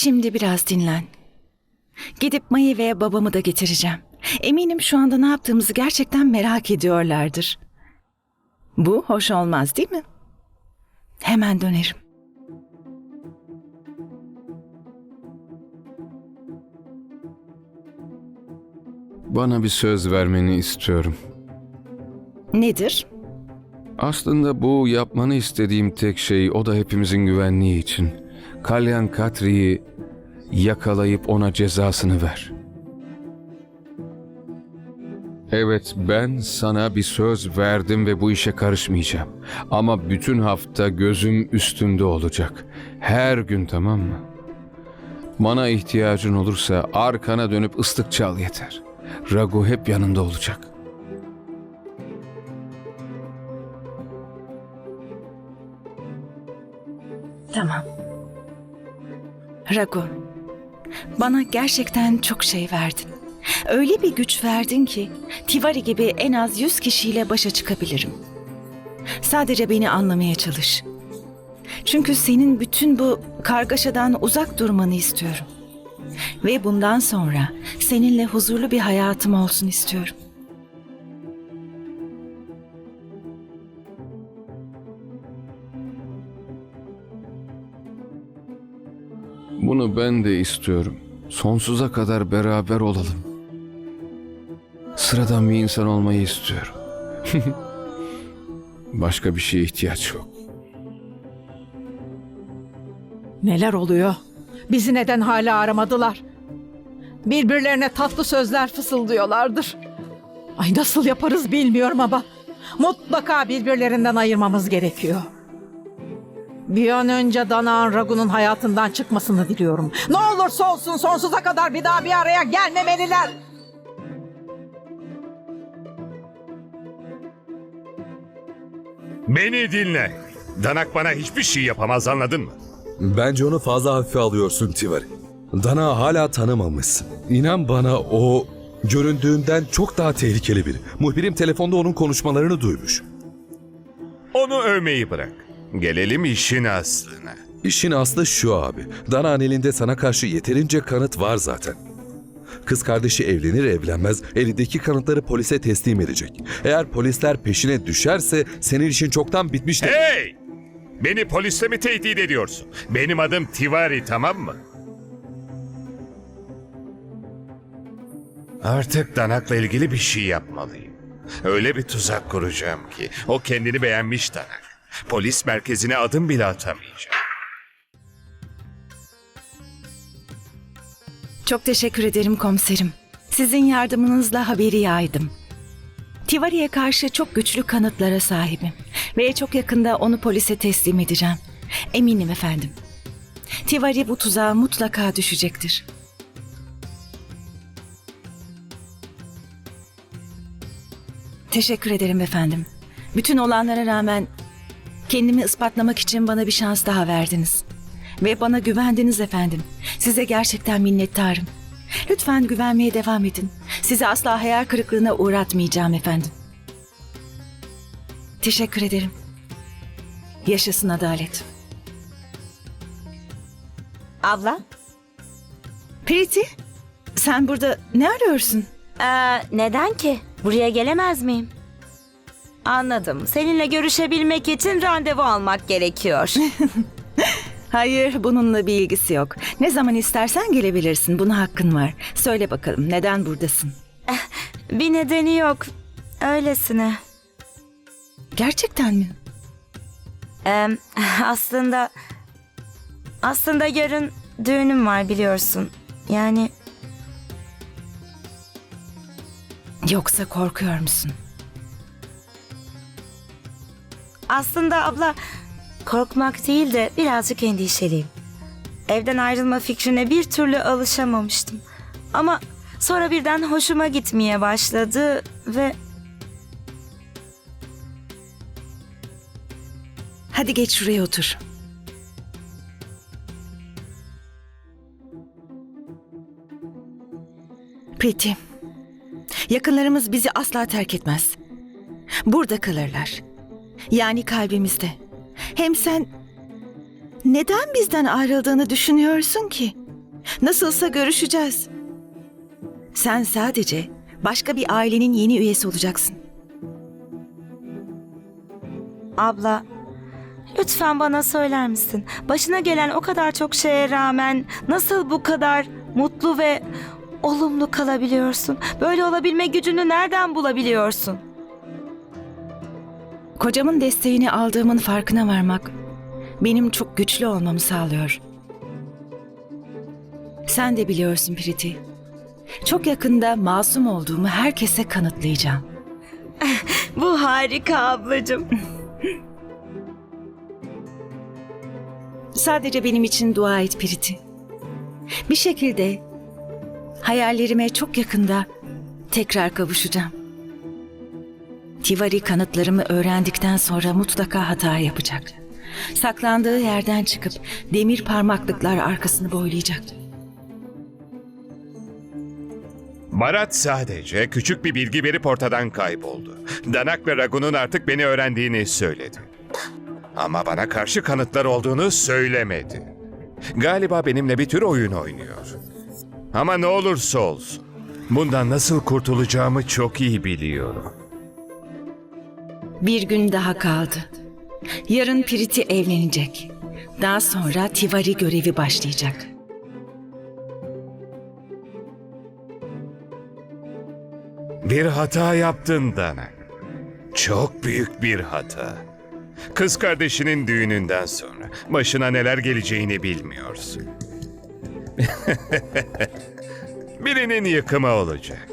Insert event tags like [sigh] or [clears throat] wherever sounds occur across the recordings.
şimdi biraz dinlen. Gidip Mayı ve babamı da getireceğim. Eminim şu anda ne yaptığımızı gerçekten merak ediyorlardır. Bu hoş olmaz değil mi? Hemen dönerim. Bana bir söz vermeni istiyorum. Nedir? Aslında bu yapmanı istediğim tek şey o da hepimizin güvenliği için. Kalyan Katri'yi yakalayıp ona cezasını ver. Evet ben sana bir söz verdim ve bu işe karışmayacağım. Ama bütün hafta gözüm üstünde olacak. Her gün tamam mı? Bana ihtiyacın olursa arkana dönüp ıslık çal yeter. Ragu hep yanında olacak. Ragu, bana gerçekten çok şey verdin. Öyle bir güç verdin ki Tivari gibi en az yüz kişiyle başa çıkabilirim. Sadece beni anlamaya çalış. Çünkü senin bütün bu kargaşadan uzak durmanı istiyorum. Ve bundan sonra seninle huzurlu bir hayatım olsun istiyorum. Bunu ben de istiyorum. Sonsuza kadar beraber olalım. Sıradan bir insan olmayı istiyorum. [laughs] Başka bir şeye ihtiyaç yok. Neler oluyor? Bizi neden hala aramadılar? Birbirlerine tatlı sözler fısıldıyorlardır. Ay nasıl yaparız bilmiyorum ama mutlaka birbirlerinden ayırmamız gerekiyor. Bir an önce Dana'nın Ragu'nun hayatından çıkmasını diliyorum. Ne olursa olsun sonsuza kadar bir daha bir araya gelmemeliler. Beni dinle. Danak bana hiçbir şey yapamaz anladın mı? Bence onu fazla hafife alıyorsun Tivari. Dana hala tanımamışsın. İnan bana o göründüğünden çok daha tehlikeli biri. Muhbirim telefonda onun konuşmalarını duymuş. Onu övmeyi bırak. Gelelim işin aslına. İşin aslı şu abi. Dana'nın elinde sana karşı yeterince kanıt var zaten. Kız kardeşi evlenir evlenmez elindeki kanıtları polise teslim edecek. Eğer polisler peşine düşerse senin işin çoktan bitmiştir. Hey! Beni polisle mi tehdit ediyorsun? Benim adım Tivari tamam mı? Artık Danak'la ilgili bir şey yapmalıyım. Öyle bir tuzak kuracağım ki o kendini beğenmiş Danak. Polis merkezine adım bile atamayacak. Çok teşekkür ederim komiserim. Sizin yardımınızla haberi yaydım. Tivari'ye karşı çok güçlü kanıtlara sahibim. Ve çok yakında onu polise teslim edeceğim. Eminim efendim. Tivari bu tuzağa mutlaka düşecektir. Teşekkür ederim efendim. Bütün olanlara rağmen kendimi ispatlamak için bana bir şans daha verdiniz. Ve bana güvendiniz efendim. Size gerçekten minnettarım. Lütfen güvenmeye devam edin. Sizi asla hayal kırıklığına uğratmayacağım efendim. Teşekkür ederim. Yaşasın adalet. Abla? Priti, sen burada ne arıyorsun? Ee, neden ki? Buraya gelemez miyim? Anladım. Seninle görüşebilmek için randevu almak gerekiyor. [laughs] Hayır, bununla bir ilgisi yok. Ne zaman istersen gelebilirsin. Buna hakkın var. Söyle bakalım, neden buradasın? bir nedeni yok. Öylesine. Gerçekten mi? Ee, aslında... Aslında yarın düğünüm var biliyorsun. Yani Yoksa korkuyor musun? Aslında abla korkmak değil de birazcık endişeliyim. Evden ayrılma fikrine bir türlü alışamamıştım. Ama sonra birden hoşuma gitmeye başladı ve Hadi geç şuraya otur. Priti, yakınlarımız bizi asla terk etmez. Burada kalırlar. Yani kalbimizde. Hem sen neden bizden ayrıldığını düşünüyorsun ki? Nasılsa görüşeceğiz. Sen sadece başka bir ailenin yeni üyesi olacaksın. Abla, lütfen bana söyler misin? Başına gelen o kadar çok şeye rağmen nasıl bu kadar mutlu ve olumlu kalabiliyorsun? Böyle olabilme gücünü nereden bulabiliyorsun? Kocamın desteğini aldığımın farkına varmak benim çok güçlü olmamı sağlıyor. Sen de biliyorsun Priti. Çok yakında masum olduğumu herkese kanıtlayacağım. [laughs] Bu harika ablacığım. Sadece benim için dua et Priti. Bir şekilde hayallerime çok yakında tekrar kavuşacağım. Tivari kanıtlarımı öğrendikten sonra mutlaka hata yapacak. Saklandığı yerden çıkıp demir parmaklıklar arkasını boylayacak. Barat sadece küçük bir bilgi verip ortadan kayboldu. Danak ve Ragun'un artık beni öğrendiğini söyledi. Ama bana karşı kanıtlar olduğunu söylemedi. Galiba benimle bir tür oyun oynuyor. Ama ne olursa olsun. Bundan nasıl kurtulacağımı çok iyi biliyorum. Bir gün daha kaldı. Yarın Priti evlenecek. Daha sonra Tivari görevi başlayacak. Bir hata yaptın Danak. Çok büyük bir hata. Kız kardeşinin düğününden sonra başına neler geleceğini bilmiyorsun. [laughs] Birinin yıkımı olacak.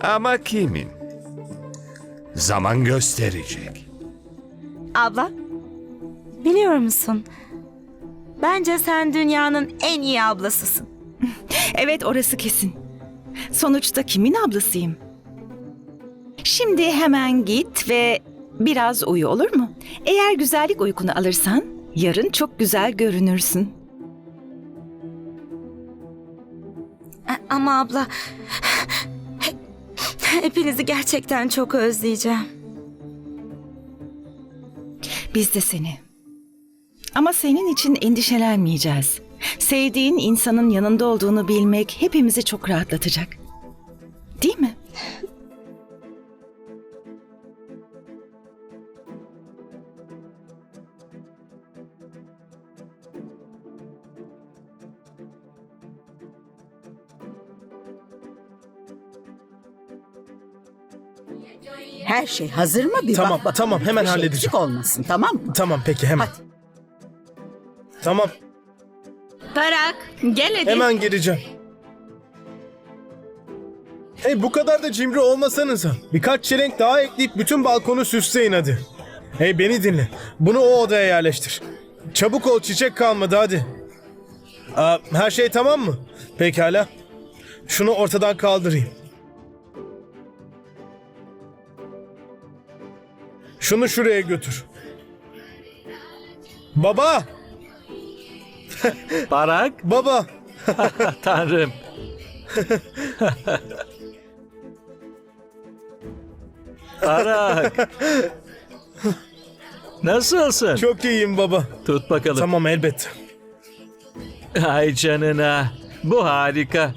Ama kimin? Zaman gösterecek. Abla, biliyor musun? Bence sen dünyanın en iyi ablasısın. [laughs] Evet orası kesin. Sonuçta kimin ablasıyım? Şimdi hemen git ve biraz uyu olur mu? Eğer güzellik uykunu alırsan yarın çok güzel görünürsün. Ama abla, hepinizi gerçekten çok özleyeceğim. Biz de seni. Ama senin için endişelenmeyeceğiz. Sevdiğin insanın yanında olduğunu bilmek hepimizi çok rahatlatacak. Şey hazır mı? Bir Tamam, bak bakalım. tamam, hemen Bir şey halledeceğim. eksik olmasın tamam mı? Tamam peki hemen. Hadi. Tamam Tarak gel hadi. hemen gireceğim. Hey bu kadar da cimri olmasanıza. Birkaç çelenk daha ekleyip bütün balkonu süsleyin hadi. Hey beni dinle. Bunu o odaya yerleştir. Çabuk ol çiçek kalmadı hadi. Aa, her şey tamam mı? Pekala. Şunu ortadan kaldırayım. Şunu şuraya götür. Baba! [laughs] Barak, Baba! [laughs] tanrım. [laughs] Barak. Nasılsın? Çok iyiyim baba. Tut bakalım. Tamam elbet. Ay canına. Bu harika.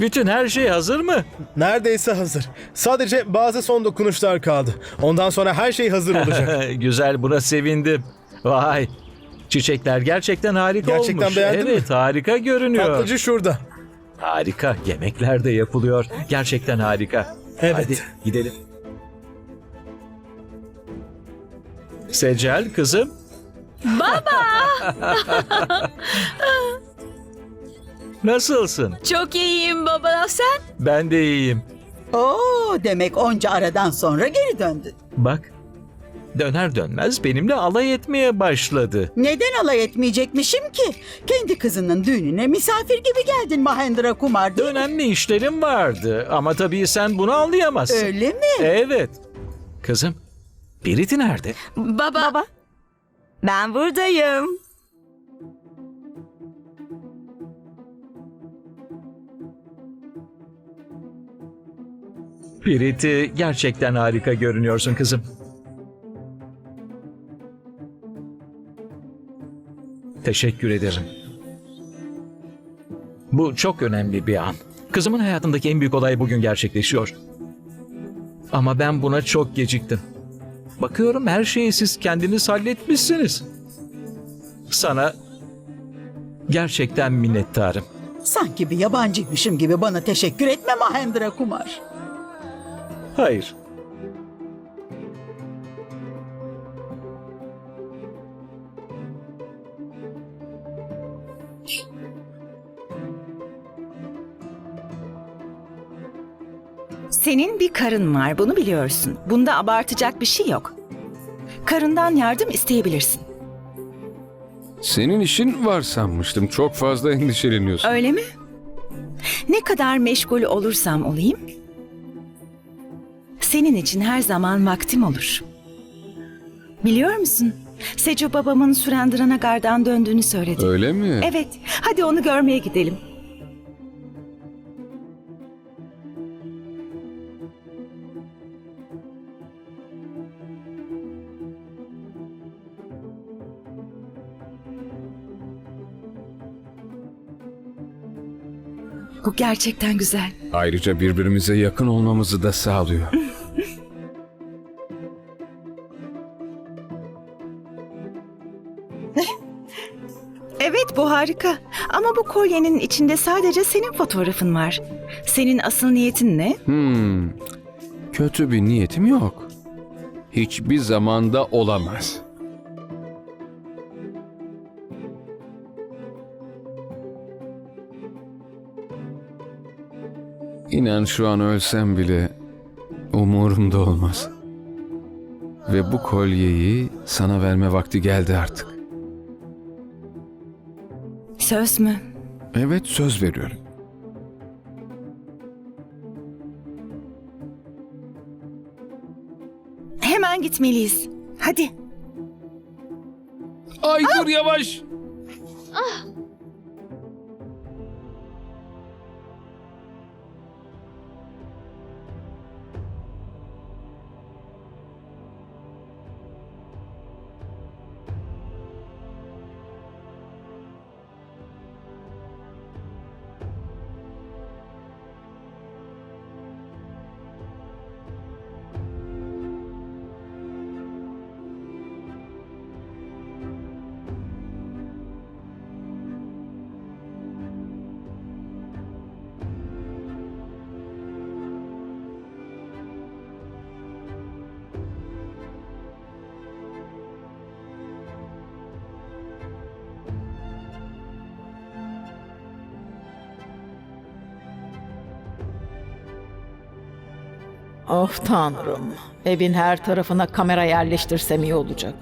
Bütün her şey hazır mı? Neredeyse hazır. Sadece bazı son dokunuşlar kaldı. Ondan sonra her şey hazır olacak. [laughs] Güzel buna sevindim. Vay. Çiçekler gerçekten harika Gerçekten olmuş. beğendin mi? evet, harika görünüyor. Tatlıcı şurada. Harika. Yemekler de yapılıyor. Gerçekten harika. Evet. Hadi gidelim. Secel kızım. Baba. [laughs] Nasılsın? Çok iyiyim baba sen. Ben de iyiyim. Oo demek onca aradan sonra geri döndün. Bak. Döner dönmez benimle alay etmeye başladı. Neden alay etmeyecekmişim ki? Kendi kızının düğününe misafir gibi geldin Mahendra Kumar değil mi? Önemli işlerim vardı ama tabii sen bunu anlayamazsın. Öyle mi? Evet. Kızım, Biriti nerede? Baba. Baba, ben buradayım. Biriti gerçekten harika görünüyorsun kızım. Teşekkür ederim. Bu çok önemli bir an. Kızımın hayatındaki en büyük olay bugün gerçekleşiyor. Ama ben buna çok geciktim. Bakıyorum her şeyi siz kendiniz halletmişsiniz. Sana gerçekten minnettarım. Sanki bir yabancıymışım gibi bana teşekkür etme Mahendra Kumar. Hayır. Senin bir karın var, bunu biliyorsun. Bunda abartacak bir şey yok. Karından yardım isteyebilirsin. Senin işin var sanmıştım. Çok fazla endişeleniyorsun. Öyle mi? Ne kadar meşgul olursam olayım, senin için her zaman vaktim olur. Biliyor musun? Secu babamın Surendranagard'dan döndüğünü söyledi. Öyle mi? Evet, hadi onu görmeye gidelim. Bu gerçekten güzel. Ayrıca birbirimize yakın olmamızı da sağlıyor. [laughs] harika. Ama bu kolyenin içinde sadece senin fotoğrafın var. Senin asıl niyetin ne? Hmm. Kötü bir niyetim yok. Hiçbir zamanda olamaz. İnan şu an ölsem bile umurumda olmaz. Ve bu kolyeyi sana verme vakti geldi artık. Söz mü? Evet söz veriyorum. Hemen gitmeliyiz. Hadi. Ay dur yavaş. Of tanrım. Evin her tarafına kamera yerleştirsem iyi olacak.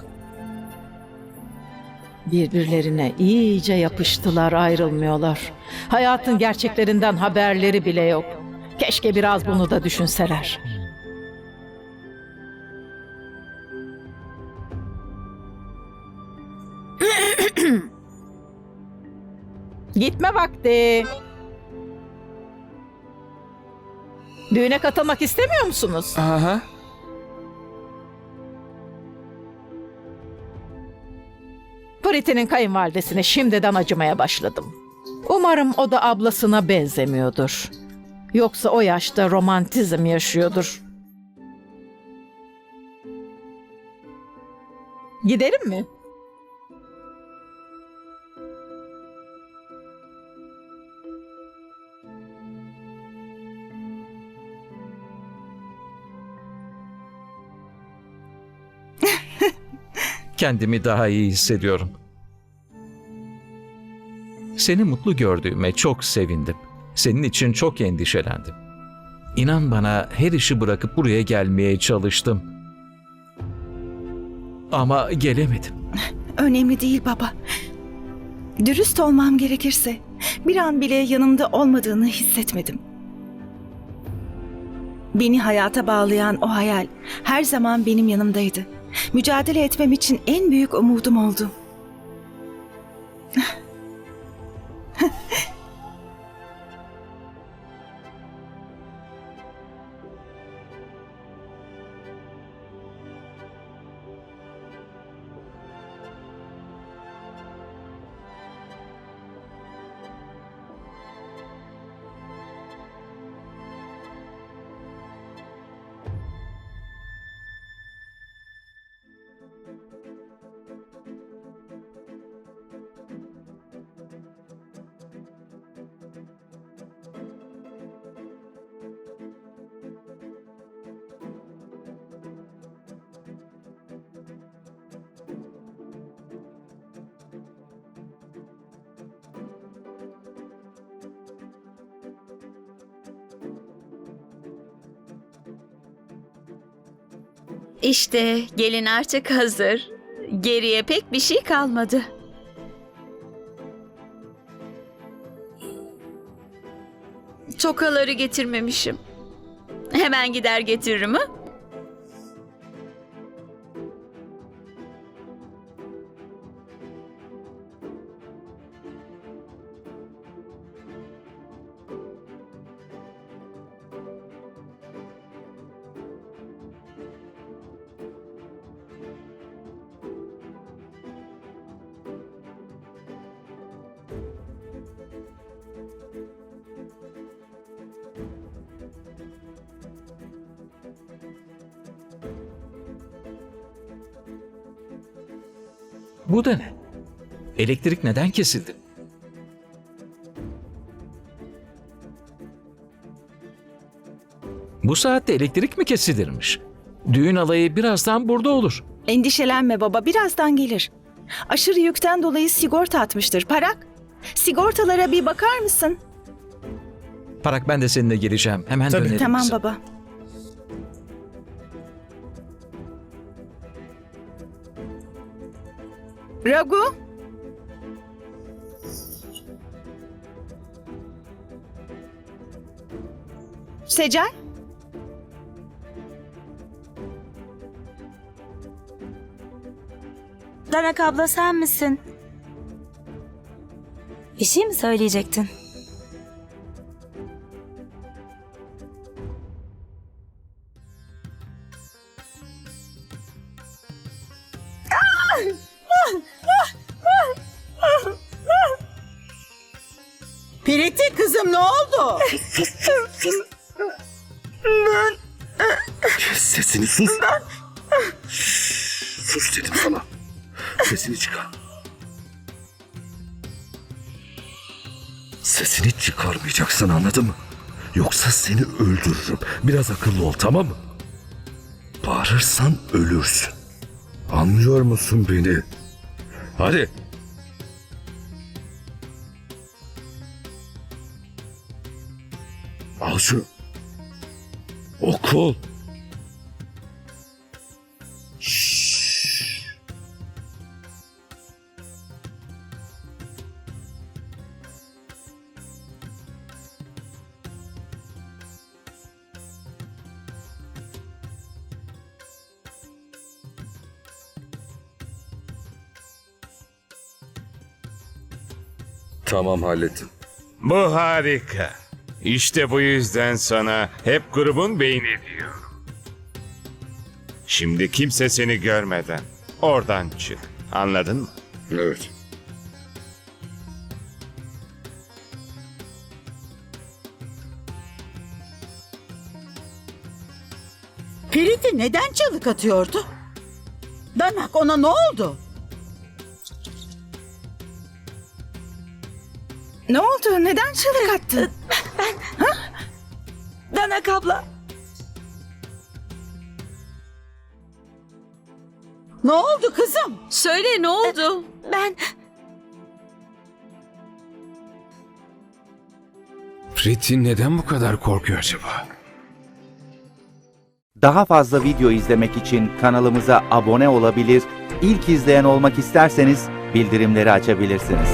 Birbirlerine iyice yapıştılar, ayrılmıyorlar. Hayatın gerçeklerinden haberleri bile yok. Keşke biraz bunu da düşünseler. [clears throat] Gitme vakti. Düğüne katılmak istemiyor musunuz? Aha. Priti'nin kayınvalidesine şimdiden acımaya başladım. Umarım o da ablasına benzemiyordur. Yoksa o yaşta romantizm yaşıyordur. Gidelim mi? Kendimi daha iyi hissediyorum. Seni mutlu gördüğüme çok sevindim. Senin için çok endişelendim. İnan bana her işi bırakıp buraya gelmeye çalıştım. Ama gelemedim. [laughs] Önemli değil baba. Dürüst olmam gerekirse bir an bile yanımda olmadığını hissetmedim. Beni hayata bağlayan o hayal her zaman benim yanımdaydı. Mücadele etmem için en büyük umudum oldu. İşte gelin artık hazır. Geriye pek bir şey kalmadı. Tokaları getirmemişim. Hemen gider getiririm ha? Da ne? Elektrik neden kesildi? Bu saatte elektrik mi kesilirmiş? Düğün alayı birazdan burada olur. Endişelenme baba, birazdan gelir. Aşırı yükten dolayı sigorta atmıştır. Parak, sigortalara bir bakar mısın? Parak ben de seninle geleceğim. Hemen Tabii. dönelim. Tamam kızım. baba. Ragu? Secel? Danak abla sen misin? Bir şey mi söyleyecektin? Oldu? Sesini sus. Sus dedim sana. Sesini çıkar. Sesini çıkarmayacaksın anladın mı? Yoksa seni öldürürüm. Biraz akıllı ol tamam mı? Bağırırsan ölürsün. Anlıyor musun beni? Hadi. Şunu. Okul. Tamam hallettim. Bu harika. İşte bu yüzden sana hep grubun beyni diyorum. Şimdi kimse seni görmeden oradan çık. Anladın mı? Evet. Piriti neden çalık atıyordu? Danak ona ne oldu? Ne oldu? Neden çığlık attın? [laughs] Danak abla. Ne oldu kızım? Söyle ne oldu? Ben Priti neden bu kadar korkuyor acaba? Daha fazla video izlemek için kanalımıza abone olabilir, ilk izleyen olmak isterseniz bildirimleri açabilirsiniz.